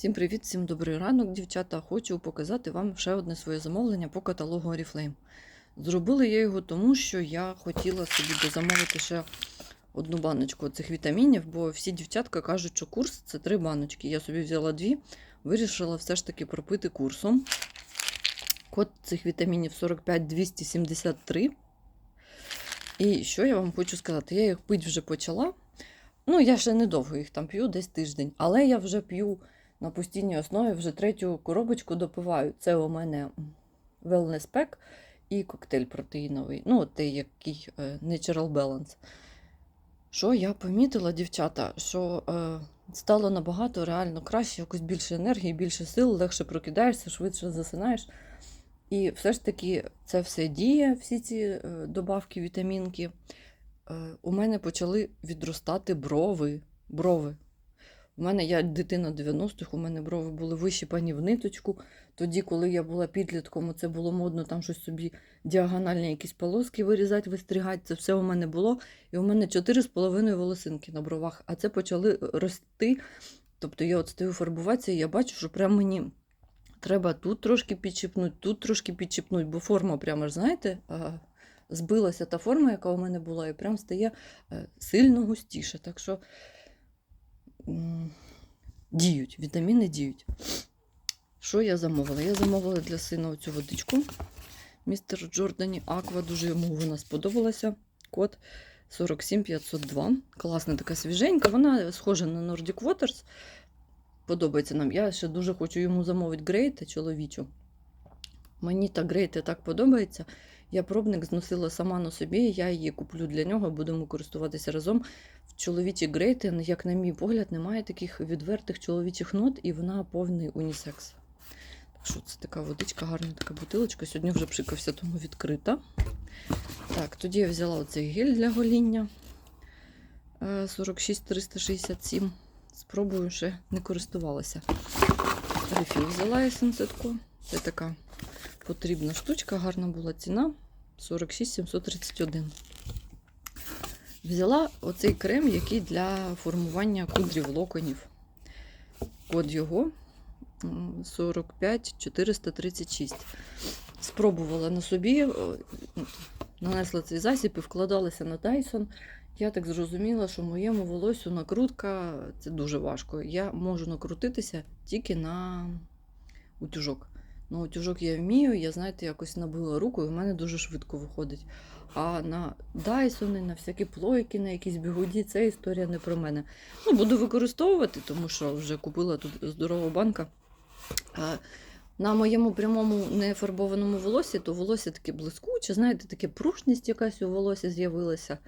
Всім привіт, всім добрий ранок, дівчата. Хочу показати вам ще одне своє замовлення по каталогу Oriflame. Зробила я його тому, що я хотіла собі дозамовити ще одну баночку цих вітамінів, бо всі дівчатка кажуть, що курс це три баночки. Я собі взяла дві, вирішила все ж таки пропити курсом. Код цих вітамінів 45273. І що я вам хочу сказати? Я їх пити вже почала. Ну, я ще недовго їх там п'ю, десь тиждень, але я вже п'ю на постійній основі вже третю коробочку допиваю. Це у мене Wellness Pack і коктейль протеїновий. Ну, той, який е, Natural Balance. Що я помітила, дівчата, що е, стало набагато реально краще, якось більше енергії, більше сил, легше прокидаєшся, швидше засинаєш. І все ж таки це все діє, всі ці е, добавки, вітамінки. Е, у мене почали відростати брови. брови. У мене я дитина 90-х, у мене брови були вищипані в ниточку. Тоді, коли я була підлітком, це було модно там щось собі діагональні якісь полоски вирізати, вистрігати. Це все у мене було. І у мене 4,5 волосинки на бровах, а це почали рости. Тобто я от стою фарбуватися, і я бачу, що прямо мені треба тут трошки підчіпнути, тут трошки підчіпнути, бо форма, прямо ж, знаєте, збилася та форма, яка у мене була, і прям стає е, сильно густіше. Так що діють, вітаміни діють. Що я замовила? Я замовила для сина оцю водичку. Містер Джордані Аква, дуже йому вона сподобалася. Код 47502. Класна така свіженька. Вона схожа на Nordic Waters. Подобається нам. Я ще дуже хочу йому замовити грейти чоловічу. Мені та грейти так подобається. Я пробник зносила сама на собі, я її куплю для нього, будемо користуватися разом. В чоловічі грейти, як на мій погляд, немає таких відвертих чоловічих нот, і вона повний унісекс. Так що це така водичка, гарна така бутилочка. Сьогодні вже пшикався, тому відкрита. Так, тоді я взяла оцей гель для гоління е, 46367. Спробую ще не користувалася. Рефіл взяла я сенсетку. Це така потрібна штучка, гарна була ціна 46731. Взяла оцей крем, який для формування кудрів локонів. Код його 45436. Спробувала на собі, нанесла цей засіб і вкладалася на Dyson. Я так зрозуміла, що моєму волосю накрутка це дуже важко. Я можу накрутитися тільки на утюжок. На утюжок я вмію, я, знаєте, якось набила руку, і в мене дуже швидко виходить. А на Дайсони, на всякі плойки, на якісь бігуді, це історія не про мене. Ну, буду використовувати, тому що вже купила тут здорова банка. А на моєму прямому нефарбованому волосі, то волосся таке блискуче, знаєте, таке пружність якась у волосі з'явилася.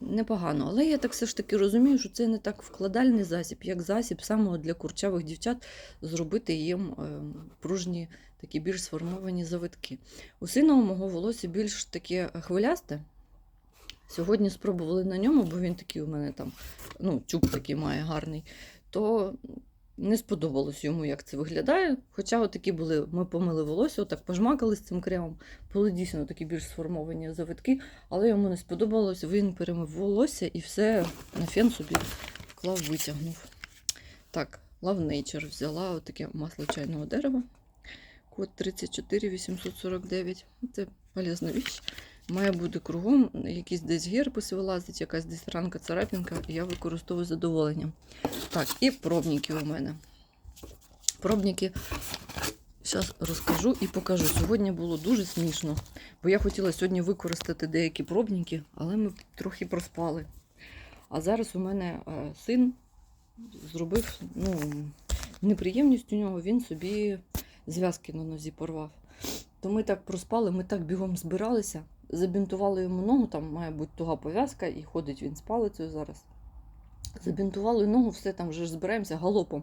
Непогано, але я так все ж таки розумію, що це не так вкладальний засіб, як засіб саме для курчавих дівчат зробити їм е, пружні, такі більш сформовані завитки. У сина у мого волосся більш таке хвилясте. Сьогодні спробували на ньому, бо він такий у мене там, ну, чуб такий має гарний, то не сподобалось йому, як це виглядає. Хоча отакі були, ми помили волосся, отак пожмакали з цим кремом, були дійсно такі більш сформовані завитки, але йому не сподобалось, він перемив волосся і все на фен собі вклав, витягнув. Так, Love Nature взяла отаке масло чайного дерева. Код 34849. Це полезна річ. Має бути кругом, якийсь десь герпес вилазить, якась десь ранка царапінка, і я використовую з задоволенням. Так, і пробники у мене. Пробники, зараз розкажу і покажу. Сьогодні було дуже смішно, бо я хотіла сьогодні використати деякі пробники, але ми трохи проспали. А зараз у мене е, син зробив ну, неприємність у нього, він собі зв'язки на нозі порвав. То ми так проспали, ми так бігом збиралися, забінтували йому ногу, там має бути туга пов'язка, і ходить він з палицею зараз. Забінтували ногу, все там вже збираємося галопом.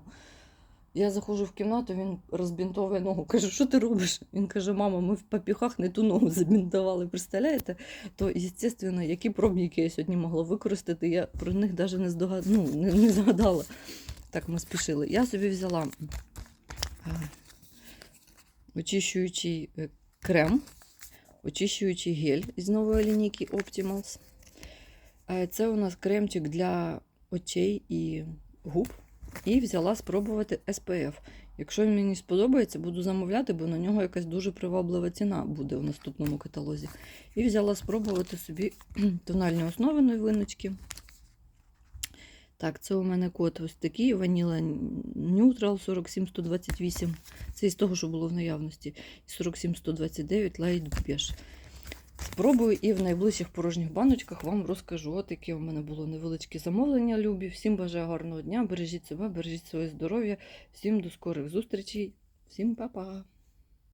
Я заходжу в кімнату, він розбінтовує ногу. Кажу, що ти робиш? Він каже, мама, ми в папіхах не ту ногу забінтували. Представляєте? То, звісно, які пробники я сьогодні могла використати, я про них навіть не здогад... ну, не, не згадала. Так ми спішили. Я собі взяла очищуючий е, крем, очищуючий гель із нової лінійки Optimals. Е, Це у нас кремчик для очей і губ. І взяла спробувати SPF. Якщо він мені сподобається, буду замовляти, бо на нього якась дуже приваблива ціна буде в наступному каталозі. І взяла спробувати собі тональні основи новиночки. Так, це у мене код ось такий Vanilla Neutral 47128. Це із того, що було в наявності. 47129 Light Beige. Спробую і в найближчих порожніх баночках вам розкажу. От яке у мене було невеличке замовлення, любі. Всім бажаю гарного дня. Бережіть себе, бережіть своє здоров'я. Всім до скорих зустрічей. Всім па-па!